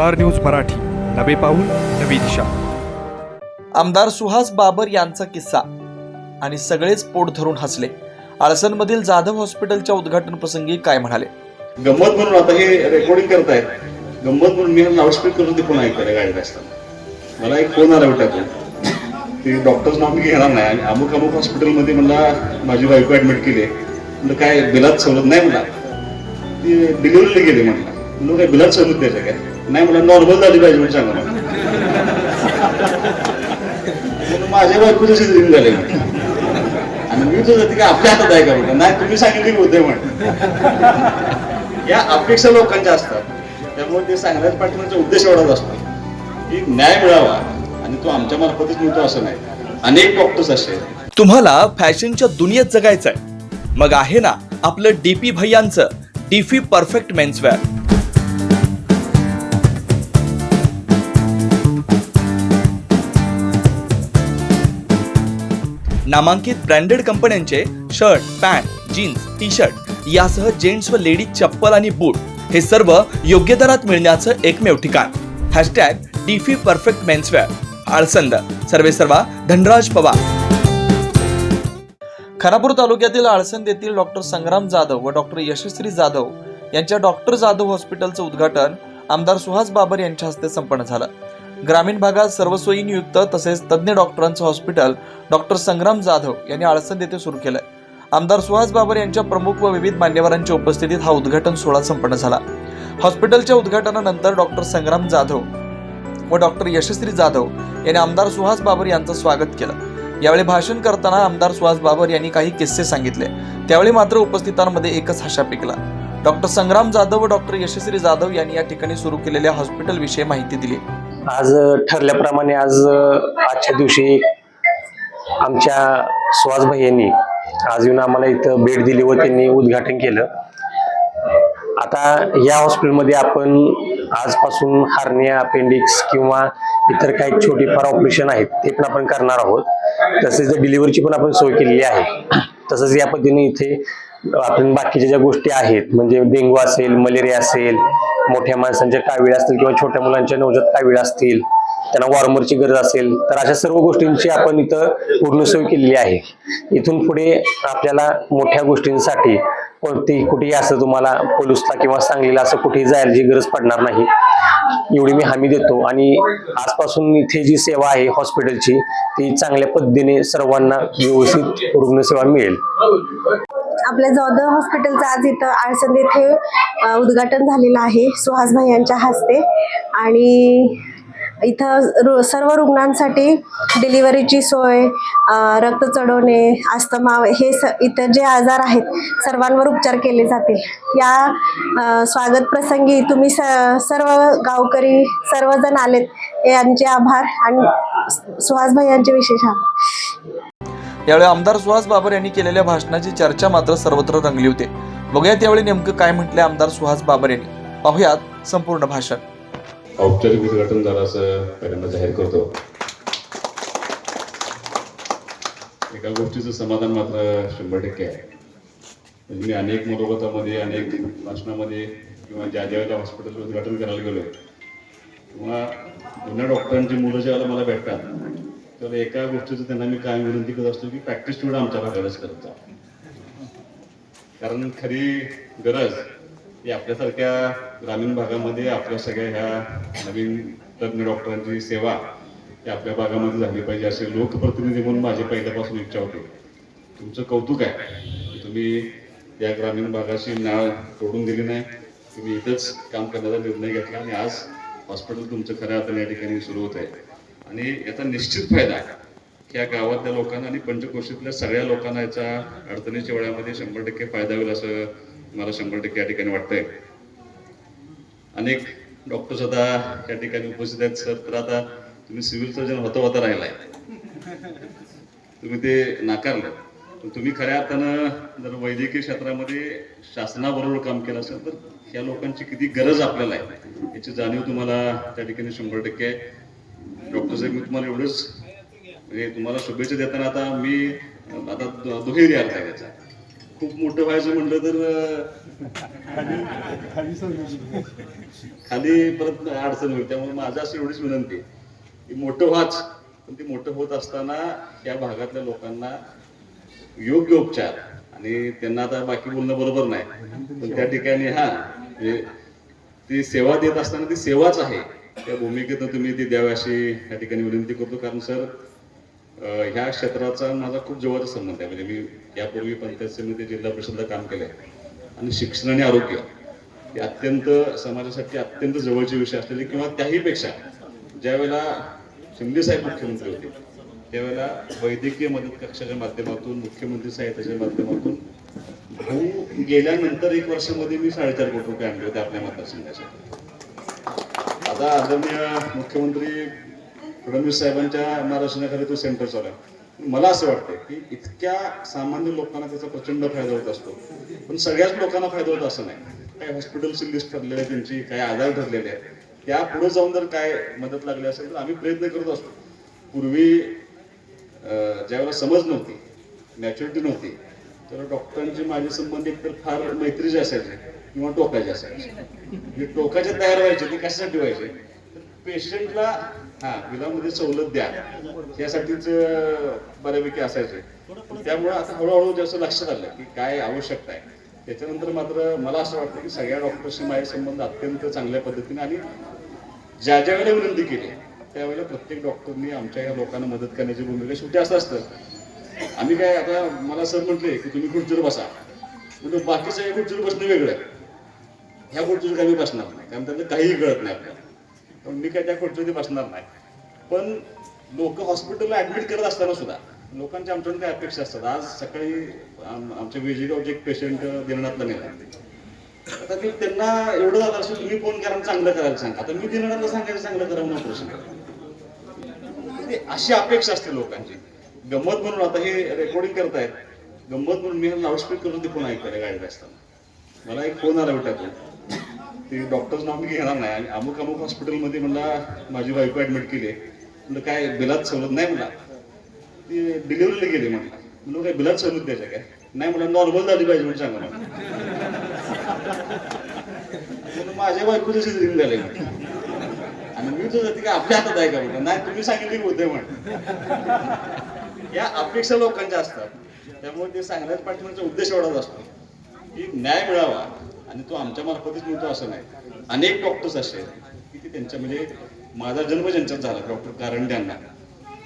Star news Marathi. नवे पाऊल नवी दिशा. आमदार सुहास बाबर यांचा किस्सा. आणि सगळेच पोट धरून हसले. आळसनमधील जाधव हॉस्पिटलच्या उद्घाटन प्रसंगी काय म्हणाले? गंमत म्हणून आता हे रेकॉर्डिंग करतायत. गंमत म्हणून मी लाऊडस्पीकर करून ते फोन ऐकतोय गाडीत असताना. मला एक फोन आला होता ते. डॉक्टर्स नाव मी घेणार नाही. आणि अमुक अमुक हॉस्पिटलमध्ये मला माझी बायको ऍडमिट केली म्हणलं काय बिलात सवलत नाही म्हणला? ती डिलिव्हरीला गेली म्हणलं. म्हणलं काय बिलात सवलत द्यायचं काय नाही मला नॉर्मल झाली पाहिजे म्हणजे सांगा मला माझ्या बायकोचं सिजरिंग झाले आणि मी तुझं ती काय आपल्या हातात आहे का म्हटलं? नाही तुम्ही सांगितली होते म्हण. या अपेक्षा लोकांच्या असतात. त्यामुळे ते सांगण्याच्या पाठवण्याचा उद्देश एवढाच असतो की न्याय मिळावा आणि तो आमच्या मार्फतच मिळतो असं नाही. अनेक डॉक्टर्स असे तुम्हाला फॅशनच्या दुनियेत जगायचंय. मग आहे ना आपलं डीपी भैयांचं डीफी परफेक्ट मेन्सवेअर नामांकित ब्रँडेड कंपन्यांचे shirt pant jeans T shirt यासह जेंट्स व लेडीज चप्पल आणि बूट हे सर्व योग्य दरात मिळण्याचं एकमेव ठिकाण. हॅशटॅग डीफी परफेक्ट मेन्सवेअर. आळसंद. सर्वे सर्वा धनराज पवार. खानापूर तालुक्यातील आळसंद येथील डॉक्टर संग्राम जाधव व डॉक्टर यशस्वी जाधव यांच्या डॉक्टर जाधव हॉस्पिटलचं उद्घाटन आमदार सुहास बाबर यांच्या हस्ते संपन्न झालं. ग्रामीण भागात सर्व नियुक्त तसेच तज्ज्ञ डॉक्टरांचं हॉस्पिटल डॉक्टर संग्राम जाधव यांनी आळसन येथे सुरू केलंय. आमदार सुहास बाबर यांच्या प्रमुख व विविध मान्यवरांच्या उपस्थितीत हा उद्घाटन सोहळा संपन्न झाला. हॉस्पिटलच्या उद्घाटनानंतर डॉक्टर संग्राम जाधव व डॉक्टर यशस्वी जाधव यांनी आमदार सुहास बाबर यांचं स्वागत केलं. यावेळी भाषण करताना आमदार सुहास बाबर यांनी काही किस्से सांगितले. त्यावेळी मात्र उपस्थितांमध्ये एकच हशा पिकला. डॉक्टर संग्राम जाधव व डॉक्टर यशस्वी जाधव यांनी या ठिकाणी सुरू केलेल्या हॉस्पिटलविषयी माहिती दिली. आज ठरल्याप्रमाणे आज आजच्या दिवशी आमच्या सुहास भैयांनी आज येऊन आम्हाला इथं भेट दिली व त्यांनी उद्घाटन केलं. आता या हॉस्पिटलमध्ये आपण आजपासून हार्निया अपेंडिक्स किंवा इतर काही छोटीफार ऑपरेशन आहेत ते पण आपण करणार आहोत. तसेच डिलिव्हरीची पण आपण सोय केलेली आहे. तसंच या पद्धतीने इथे आपण बाकीच्या ज्या गोष्टी आहेत म्हणजे डेंगू असेल मलेरिया असेल मोठ्या माणसांच्या कावीळ असतील किंवा छोट्या मुलांच्या नवजात कावीळ असतील त्यांना वॉर्मरची गरज असेल तर अशा सर्व गोष्टींची आपण इथं पूर्ण सोय केलेली आहे. इथून पुढे आपल्याला मोठ्या गोष्टींसाठी कोणती कुठेही असं तुम्हाला पोलूसला किंवा सांगलीला असं कुठेही जायची गरज पडणार नाही. एवढी मी हमी देतो आणि आजपासून इथे जी सेवा आहे हॉस्पिटलची ती चांगल्या पद्धतीने सर्वांना व्यवस्थित रुग्णसेवा मिळेल. आपल्या जाधव हॉस्पिटलचं आज इथं आळसंद येथे उद्घाटन झालेलं आहे सुहास भाई यांच्या हस्ते. आणि इथं रु सर्व रुग्णांसाठी डिलिव्हरीची सोय रक्त चढवणे अस्तमा हे स इतर जे आजार आहेत सर्वांवर उपचार केले जातील. या स्वागत प्रसंगी तुम्ही स सर्व गावकरी सर्वजण आलेत. यांचे आभार आणि सुहास भाई यांचे विशेष आभार. यावेळी आमदार सुहास बाबर यांनी केलेल्या भाषणाची चर्चा मात्र सर्वत्र रंगली होती. बघूयात यावेळी नेमकं काय म्हटले आमदार सुहास बाबर यांनी. पाहुयात संपूर्ण भाषण. औपचारिक उद्घाटन झालं असं पहिल्यांदा जाहीर करतो. एका गोष्टीचं समाधान मात्र शंभर टक्के आहे. म्हणजे मी अनेक मनोगतामध्ये अनेक भाषणामध्ये किंवा ज्या ज्या वेळेला हॉस्पिटलचं उद्घाटन करायला गेलो किंवा जुन्या डॉक्टरांची मुलं ज्यावेळेला मला भेटतात तर एका गोष्टीचं त्यांना मी काय विनंती करत असतो की प्रॅक्टिस तेवढं आमच्या गरज करत जा. कारण खरी गरज ही आपल्यासारख्या ग्रामीण भागामध्ये आपल्या सगळ्या ह्या नवीन तज्ज्ञ डॉक्टरांची सेवा ही आपल्या भागामध्ये झाली पाहिजे असे लोकप्रतिनिधी म्हणून माझी पहिल्यापासून इच्छा होती. तुमचं कौतुक आहे तुम्ही या ग्रामीण भागाशी नाळ तोडून दिली नाही. तुम्ही इथंच काम करण्याचा निर्णय घेतला आणि आज हॉस्पिटल तुमचं खऱ्या आता या ठिकाणी सुरू होत आहे. आणि याचा निश्चित फायदा की या गावातल्या लोकांना आणि पंचक्रोशीतल्या सगळ्या लोकांना याचा अडचणीच्या वेळामध्ये शंभर टक्के फायदा होईल असं मला शंभर टक्के या ठिकाणी वाटतंय. अनेक डॉक्टर सुद्धा या ठिकाणी उपस्थित आहेत सर तर आता तुम्ही सिव्हिल सर्जन होता होता राहिलाय. तुम्ही ते नाकारलं. तुम्ही खऱ्या अर्थानं जर वैद्यकीय क्षेत्रामध्ये शासनाबरोबर काम केलं असेल तर या लोकांची किती गरज आपल्याला आहे याची जाणीव तुम्हाला त्या ठिकाणी शंभर टक्के आहे डॉक्टर साहेब मी तुम्हाला एवढंच म्हणजे तुम्हाला शुभेच्छा देताना आता मी आता दुहेरी अर्थ आहे त्याचा. खूप मोठं व्हायचं म्हटलं तर खाली परत अडचण होईल. त्यामुळे माझं असं एवढीच विनंती की मोठं व्हाच पण ते मोठं होत असताना या भागातल्या लोकांना योग्य उपचार आणि त्यांना आता बाकी बोलणं बरोबर नाही. पण त्या ठिकाणी हा म्हणजे ती सेवा देत असताना ती सेवाच आहे. त्या भूमिकेतून तुम्ही ती द्यावी अशी या ठिकाणी विनंती करतो. कारण सर ह्या क्षेत्राचा माझा खूप जवळचा संबंध आहे. म्हणजे मी यापूर्वी पंचायत समिती जिल्हा परिषदला काम केलं आहे आणि शिक्षण आणि आरोग्य हे अत्यंत समाजासाठी अत्यंत जवळचे विषय असलेले किंवा त्याहीपेक्षा ज्यावेळेला शिंदे साहेब मुख्यमंत्री होते त्यावेळेला वैद्यकीय मदत कक्षाच्या माध्यमातून मुख्यमंत्री साहित्याच्या माध्यमातून भाऊ गेल्यानंतर एक वर्षामध्ये मी साडेचार कोटी रुपये आणले होते आपल्या मतदारसंघासाठी आता आदरणीय मुख्यमंत्री फडणवीस साहेबांच्या मार्गदर्शनाखाली तो सेंटर चालू आहे. मला असं वाटतं की इतक्या सामान्य लोकांना त्याचा प्रचंड फायदा होत असतो. पण सगळ्याच लोकांना फायदा होत असं नाही. काही हॉस्पिटलची लिस्ट ठरलेली आहे त्यांची काही आजार ठरलेले आहेत. त्या पुढे जाऊन जर काय मदत लागली असेल तर आम्ही प्रयत्न करत असतो. पूर्वी ज्यावेळेला समज नव्हती मॅच्युरिटी नव्हती तर डॉक्टरांची माझे संबंध एकतर फार मैत्रीचे असायचे. किंवा टोकाचे असायचे टोकाचे तयार व्हायचे ते कशासाठी व्हायचे? तर पेशंटला हा बिलामध्ये सवलत द्या. यासाठीच बऱ्यापैकी असायचे. त्यामुळे आता हळूहळू जसं लक्षात आलं की काय आवश्यकता आहे. त्याच्यानंतर मात्र मला असं वाटतं की सगळ्या डॉक्टरशी माझे संबंध अत्यंत चांगल्या पद्धतीने आणि ज्या ज्या वेळेला विनंती केली त्यावेळेला प्रत्येक डॉक्टरनी आमच्या या लोकांना मदत करण्याची भूमिका शेवटी असं असतं. आम्ही काय आता मला सर म्हटले की तुम्ही खुर्चीवर बसा. म्हणजे बाकी सगळ्या खुर्चीवर बसणं वेगळं ह्या खुर्चीवर काही बसणार नाही. कारण त्यांना काहीही कळत नाही आपल्याला. पण मी काय त्या खुर्चीवरती बसणार नाही. पण लोक हॉस्पिटलला ऍडमिट करत असताना सुद्धा लोकांच्या आमच्याकडून काय अपेक्षा असतात. आज सकाळी आम- आमच्या वेजेगावचे एक पेशंट दिनातला नेला. आता मी त्यांना एवढं झालं असं तुम्ही फोन करा आणि चांगलं करायला सांगा. आता मी दिनातला सांगायचं चांगलं करा म्हणून प्रश्न म्हणजे अशी अपेक्षा असते लोकांची. गंमत म्हणून आता हे रेकॉर्डिंग करतायत. गंमत म्हणून मी लाऊडस्पीकरवरती फोन ऐकलं गाडीत असताना. मला एक फोन आला भेटायचो ते डॉक्टर्स नाव मी घेणार नाही. आणि अमुक अमुक हॉस्पिटलमध्ये मला माझी बायको ऍडमिट केली म्हणलं काय बिलात सवलत नाही मला ती डिलिव्हरीला गेली म्हटलं म्हणलं काय बिलात सवलत द्यायचं काय? नाही मला नॉर्मल झाली पाहिजे म्हणून सांगा मला म्हणून माझ्या बायकोचं सिजरिंग झालंय म्हटलं आणि मी तुझं जाते की आपल्या हातात आहे का म्हणलं? नाही तुम्ही सांगितले होते म्हण या अपेक्षा लोकांच्या असतात. त्यामुळे ते सांगण्यात पाठवण्याचा उद्देश एवढाच असतो. की न्याय मिळावा. आणि तो आमच्या मार्फतच मिळतो असं नाही. अनेक डॉक्टर्स असे आहेत की ते त्यांच्या म्हणजे माझा जन्म ज्यांच्यात झाला डॉक्टर कारंड्यांना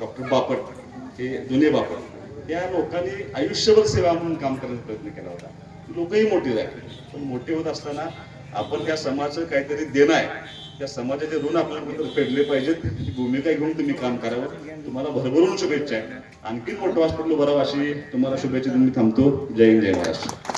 डॉक्टर बापट हे जुने बापट या लोकांनी आयुष्यभर सेवा म्हणून काम करण्याचा प्रयत्न केला होता. लोकही मोठी झाली. पण मोठे होत असताना आपण त्या समाजाचं काहीतरी देणं आहे. त्या समाजाचे ऋण आपल्याबद्दल फेडले पाहिजेत. ही भूमिका घेऊन तुम्ही काम करावं. तुम्हाला भरभरून शुभेच्छा आहे. आणखी मोठं हॉस्पिटल भरावं अशी तुम्हाला शुभेच्छा देऊन मी थांबतो. जय हिंद जय महाराष्ट्र.